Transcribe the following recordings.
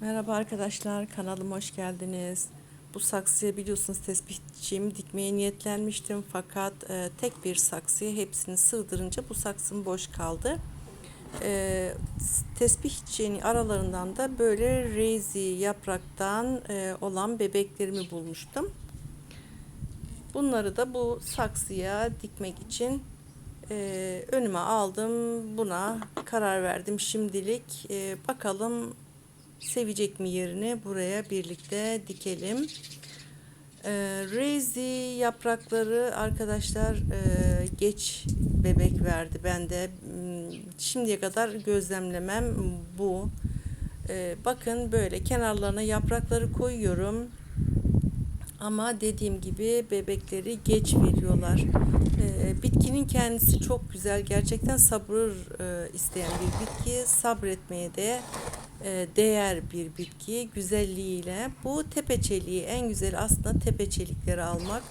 Merhaba arkadaşlar, kanalıma hoş geldiniz. Bu saksıya biliyorsunuz tespihçiğimi dikmeye niyetlenmiştim fakat e, tek bir saksıya hepsini sığdırınca bu saksım boş kaldı. E, tespihçiğinin aralarından da böyle rezi yapraktan e, olan bebeklerimi bulmuştum. Bunları da bu saksıya dikmek için e, önüme aldım. Buna karar verdim şimdilik. E, bakalım sevecek mi yerini buraya birlikte dikelim. E, rezi yaprakları arkadaşlar e, geç bebek verdi bende. Hmm, Şimdiye kadar gözlemlemem bu. E, bakın böyle kenarlarına yaprakları koyuyorum. Ama dediğim gibi bebekleri geç veriyorlar. Ee, bitkinin kendisi çok güzel. Gerçekten sabır e, isteyen bir bitki. Sabretmeye de e, değer bir bitki güzelliğiyle. Bu tepeçeliği en güzel aslında tepeçelikleri almak.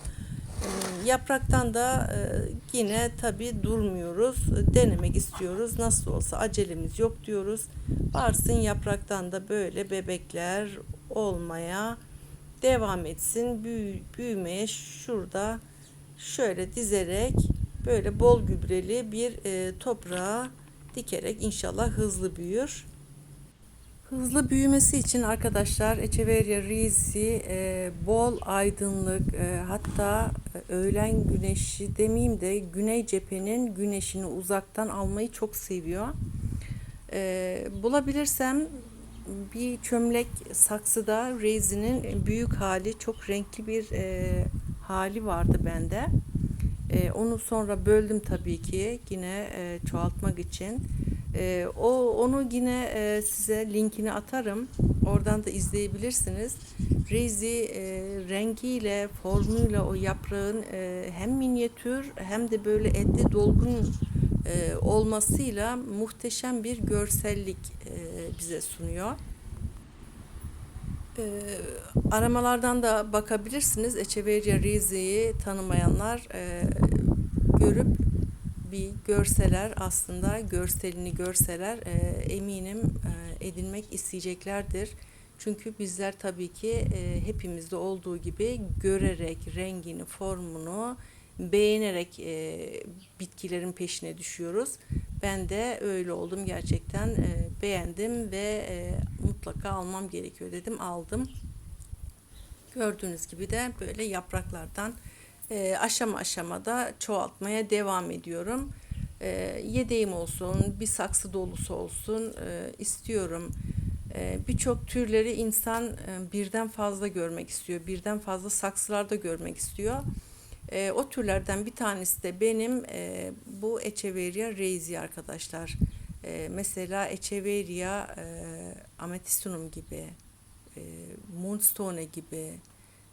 Hmm, Yapraktan da e, yine tabi durmuyoruz. Denemek istiyoruz. Nasıl olsa acelemiz yok diyoruz. Varsın yapraktan da böyle bebekler olmaya devam etsin. Büyü, büyümeye şurada şöyle dizerek böyle bol gübreli bir e, toprağa dikerek inşallah hızlı büyür. Hızlı büyümesi için arkadaşlar Echeveria risi e, bol aydınlık e, hatta e, öğlen güneşi demeyeyim de güney cephenin güneşini uzaktan almayı çok seviyor. E, bulabilirsem bir çömlek saksıda rezinin büyük hali çok renkli bir e, hali vardı bende. E, onu sonra böldüm tabii ki yine e, çoğaltmak için. E, o onu yine e, size linkini atarım. Oradan da izleyebilirsiniz. Rezi e, rengiyle, formuyla o yaprağın e, hem minyatür hem de böyle etli dolgun e, olmasıyla muhteşem bir görsellik e, bize sunuyor. E, aramalardan da bakabilirsiniz. Echeverria Rize'yi tanımayanlar e, görüp bir görseler aslında görselini görseler e, eminim e, edinmek isteyeceklerdir. Çünkü bizler tabii ki e, hepimizde olduğu gibi görerek rengini, formunu, beğenerek e, bitkilerin peşine düşüyoruz. Ben de öyle oldum gerçekten e, beğendim ve e, mutlaka almam gerekiyor dedim aldım. Gördüğünüz gibi de böyle yapraklardan e, aşama aşamada çoğaltmaya devam ediyorum. E, yedeğim olsun, bir saksı dolusu olsun e, istiyorum. E, Birçok türleri insan e, birden fazla görmek istiyor, birden fazla saksılarda görmek istiyor. E, o türlerden bir tanesi de benim e, bu Echeveria reisi arkadaşlar. E, mesela Echeveria e, amethystinum gibi, e, moonstone gibi,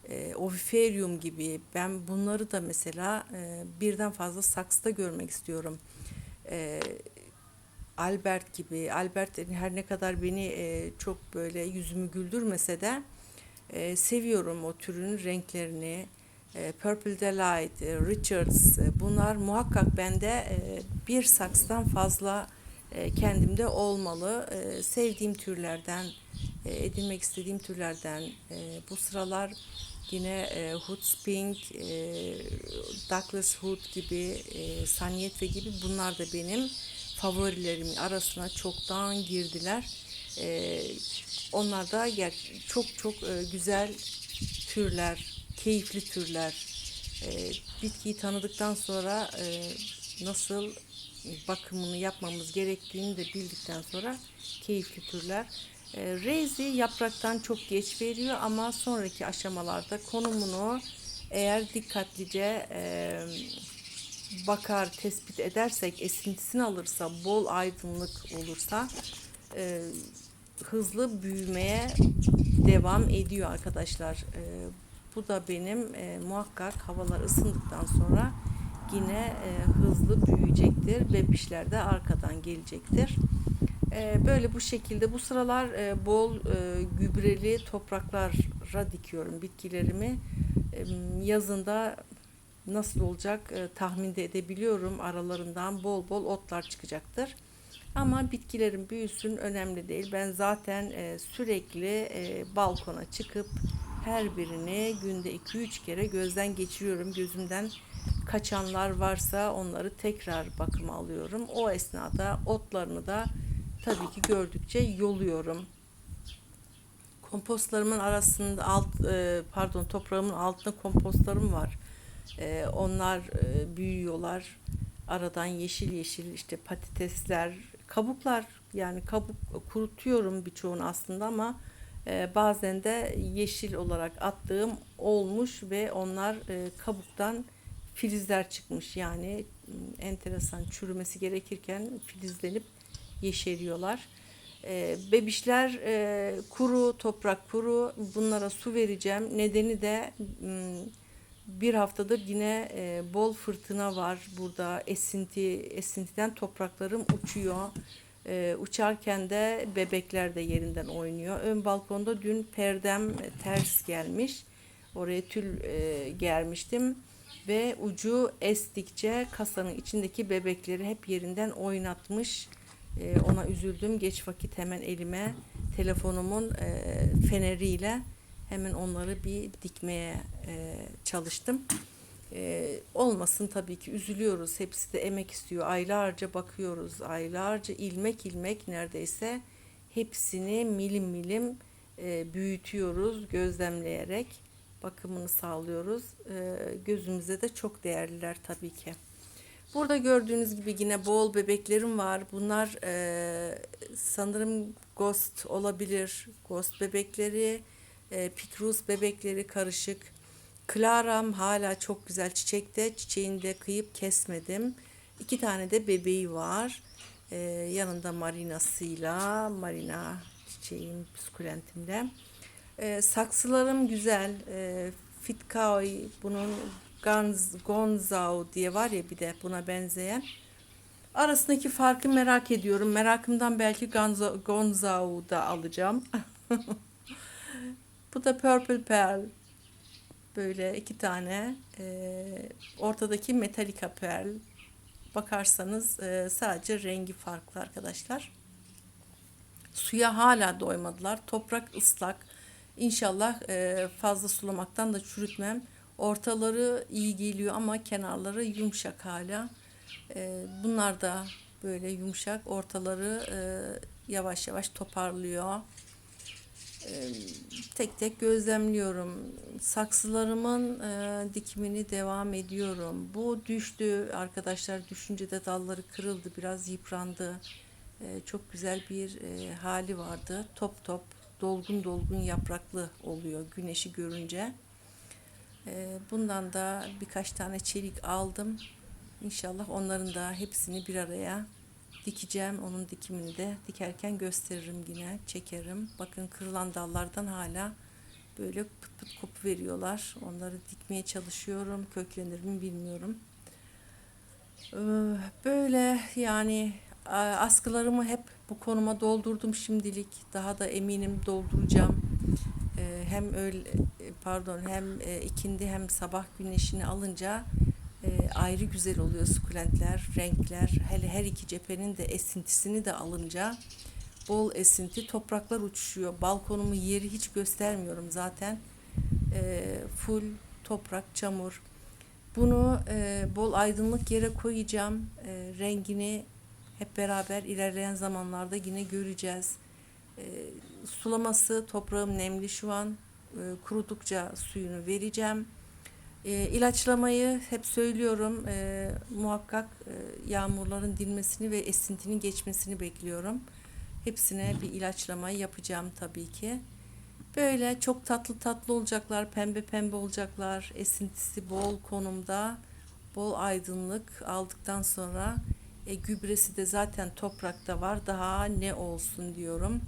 e, oviferium gibi ben bunları da mesela e, birden fazla saksıda görmek istiyorum. E, Albert gibi, Albert her ne kadar beni e, çok böyle yüzümü güldürmese de e, seviyorum o türün renklerini. E, Purple Delight, e, Richards e, bunlar muhakkak bende e, bir saksıdan fazla e, kendimde olmalı. E, sevdiğim türlerden, e, edinmek istediğim türlerden e, bu sıralar yine e, Hoods Pink, e, Douglas Hood gibi, e, Sanyetve gibi bunlar da benim favorilerimin arasına çoktan girdiler. E, onlar da çok çok e, güzel türler, keyifli türler. E, bitkiyi tanıdıktan sonra e, nasıl bakımını yapmamız gerektiğini de bildikten sonra keyifli türler. E, Rezi yapraktan çok geç veriyor ama sonraki aşamalarda konumunu eğer dikkatlice e, bakar, tespit edersek, esintisini alırsa, bol aydınlık olursa e, hızlı büyümeye devam ediyor arkadaşlar. E, bu da benim muhakkak havalar ısındıktan sonra yine e, hızlı büyüyecektir. Bebişler de arkadan gelecektir. E, böyle bu şekilde bu sıralar e, bol e, gübreli topraklara dikiyorum bitkilerimi. E, yazında nasıl olacak e, tahmin de edebiliyorum. Aralarından bol bol otlar çıkacaktır. Ama bitkilerin büyüsün önemli değil. Ben zaten e, sürekli e, balkona çıkıp her birini günde 2-3 kere gözden geçiriyorum. Gözümden kaçanlar varsa onları tekrar bakıma alıyorum. O esnada otlarını da tabii ki gördükçe yoluyorum. Kompostlarımın arasında alt e, pardon toprağımın altında kompostlarım var. E, onlar e, büyüyorlar. Aradan yeşil yeşil işte patatesler, kabuklar yani kabuk kurutuyorum birçoğunu aslında ama bazen de yeşil olarak attığım olmuş ve onlar kabuktan filizler çıkmış. Yani enteresan çürümesi gerekirken filizlenip yeşeriyorlar. E, bebişler e, kuru, toprak kuru. Bunlara su vereceğim. Nedeni de m, bir haftadır yine e, bol fırtına var burada. Esinti, esintiden topraklarım uçuyor. E, uçarken de bebekler de yerinden oynuyor. Ön balkonda dün perdem ters gelmiş. Oraya tül e, germiştim ve ucu estikçe kasanın içindeki bebekleri hep yerinden oynatmış. E, ona üzüldüm. Geç vakit hemen elime telefonumun e, feneriyle hemen onları bir dikmeye e, çalıştım. E, olmasın tabii ki üzülüyoruz. Hepsi de emek istiyor. Aylarca bakıyoruz. Aylarca ilmek ilmek neredeyse hepsini milim milim e, büyütüyoruz gözlemleyerek bakımını sağlıyoruz. E, gözümüze de çok değerliler tabii ki. Burada gördüğünüz gibi yine bol bebeklerim var. Bunlar e, sanırım ghost olabilir. Ghost bebekleri, e, pikrus bebekleri karışık. Clara'm hala çok güzel çiçekte. Çiçeğini de kıyıp kesmedim. İki tane de bebeği var. E, yanında marinasıyla, marina çiçeğim, sukulentimle. E, saksılarım güzel. E, Fitkaoy, bunun Gonz, Gonzao diye var ya bir de buna benzeyen. Arasındaki farkı merak ediyorum. Merakımdan belki Gonza, Gonzao da alacağım. Bu da Purple Pearl. Böyle iki tane. E, ortadaki Metallica Pearl. Bakarsanız e, sadece rengi farklı arkadaşlar. Suya hala doymadılar. Toprak ıslak. İnşallah e, fazla sulamaktan da çürütmem. Ortaları iyi geliyor ama kenarları yumuşak hala. E, bunlar da böyle yumuşak. Ortaları e, yavaş yavaş toparlıyor. E, tek tek gözlemliyorum. Saksılarımın e, dikimini devam ediyorum. Bu düştü arkadaşlar. Düşünce de dalları kırıldı. Biraz yıprandı. E, çok güzel bir e, hali vardı. Top top dolgun dolgun yapraklı oluyor güneşi görünce. E, bundan da birkaç tane çelik aldım. İnşallah onların da hepsini bir araya dikeceğim. Onun dikimini de dikerken gösteririm yine. Çekerim. Bakın kırılan dallardan hala böyle pıt pıt kopu veriyorlar. Onları dikmeye çalışıyorum. Köklenir mi bilmiyorum. Ee, Böyle yani askılarımı hep bu konuma doldurdum şimdilik. Daha da eminim dolduracağım. Hem öyle pardon hem e, ikindi hem sabah güneşini alınca e, ayrı güzel oluyor sukulentler, renkler. Hele her iki cephenin de esintisini de alınca bol esinti topraklar uçuşuyor. Balkonumu yeri hiç göstermiyorum zaten. E, full toprak, çamur. Bunu e, bol aydınlık yere koyacağım. E, rengini hep beraber ilerleyen zamanlarda yine göreceğiz. E, sulaması toprağım nemli şu an. E, kurudukça suyunu vereceğim. E, ilaçlamayı hep söylüyorum. E, muhakkak e, yağmurların dinmesini ve esintinin geçmesini bekliyorum. Hepsine bir ilaçlamayı yapacağım tabii ki. Böyle çok tatlı tatlı olacaklar, pembe pembe olacaklar. Esintisi bol konumda, bol aydınlık aldıktan sonra e, gübresi de zaten toprakta var. Daha ne olsun diyorum.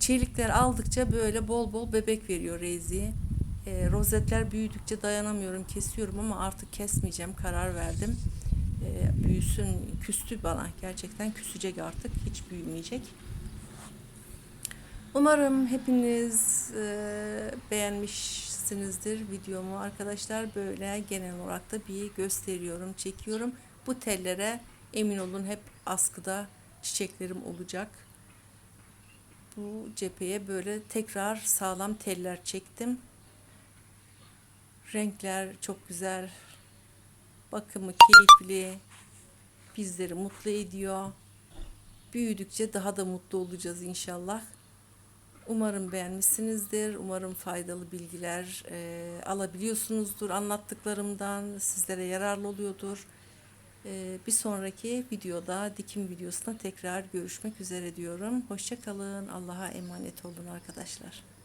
Çelikler aldıkça böyle bol bol bebek veriyor Rezi. E, rozetler büyüdükçe dayanamıyorum, kesiyorum ama artık kesmeyeceğim. Karar verdim. E, büyüsün, küstü bana. Gerçekten küsecek artık. Hiç büyümeyecek. Umarım hepiniz e, beğenmişsinizdir videomu arkadaşlar. Böyle genel olarak da bir gösteriyorum, çekiyorum. Bu tellere emin olun hep askıda çiçeklerim olacak. Bu cepheye böyle tekrar sağlam teller çektim. Renkler çok güzel. Bakımı keyifli. Bizleri mutlu ediyor. Büyüdükçe daha da mutlu olacağız inşallah. Umarım beğenmişsinizdir. Umarım faydalı bilgiler e, alabiliyorsunuzdur anlattıklarımdan. Sizlere yararlı oluyordur. E, bir sonraki videoda dikim videosuna tekrar görüşmek üzere diyorum. Hoşçakalın. Allah'a emanet olun arkadaşlar.